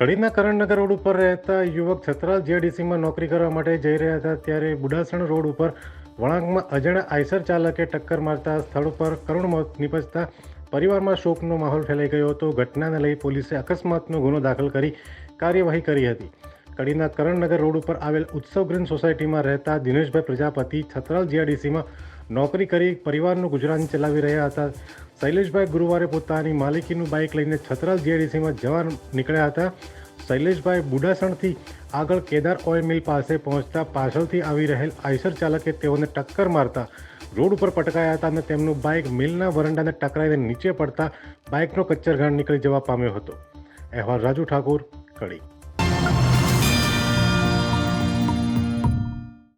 કડીના Karan Nagar road ઉપર રહેતા યુવક છત્રાલ જેડીસીમાં નોકરી કરવા માટે જઈ રહ્યા હતા, ત્યારે બુડાસણ રોડ ઉપર વળાંકમાં અજાણ્યા આઈસર ચાલકે ટક્કર મારતા સ્થળ ઉપર કરુણ મોત નિપજતા પરિવારમાં શોકનો માહોલ ફેલાઈ ગયો હતો. ઘટનાને લઈ પોલીસે અકસ્માતનો ગુનો દાખલ કરી કાર્યવાહી કરી હતી. કડીના કરણનગર રોડ ઉપર આવેલ ઉત્સવ ગ્રીન સોસાયટીમાં રહેતા દિનેશભાઈ પ્રજાપતિ છત્રાલ જીઆરડીસીમાં નોકરી કરી પરિવારનું ગુજરાન ચલાવી રહ્યા હતા. શૈલેષભાઈ ગુરુવારે પોતાની માલિકીનું બાઇક લઈને છત્રાલ જીઆરડીસીમાં જવા નીકળ્યા હતા. શૈલેષભાઈ બુડાસણથી આગળ કેદાર ઓઇલ મિલ પાસે પહોંચતા પાછળથી આવી રહેલ આઈસર ચાલકે તેઓને ટક્કર મારતા રોડ ઉપર પટકાયા હતા અને તેમનું બાઇક મિલના વરંડાને ટકરાઈને નીચે પડતા બાઇકનો કચ્છરઘાણ નીકળી જવા પામ્યો હતો. અહેવાલ રાજુ ઠાકુર, કડી.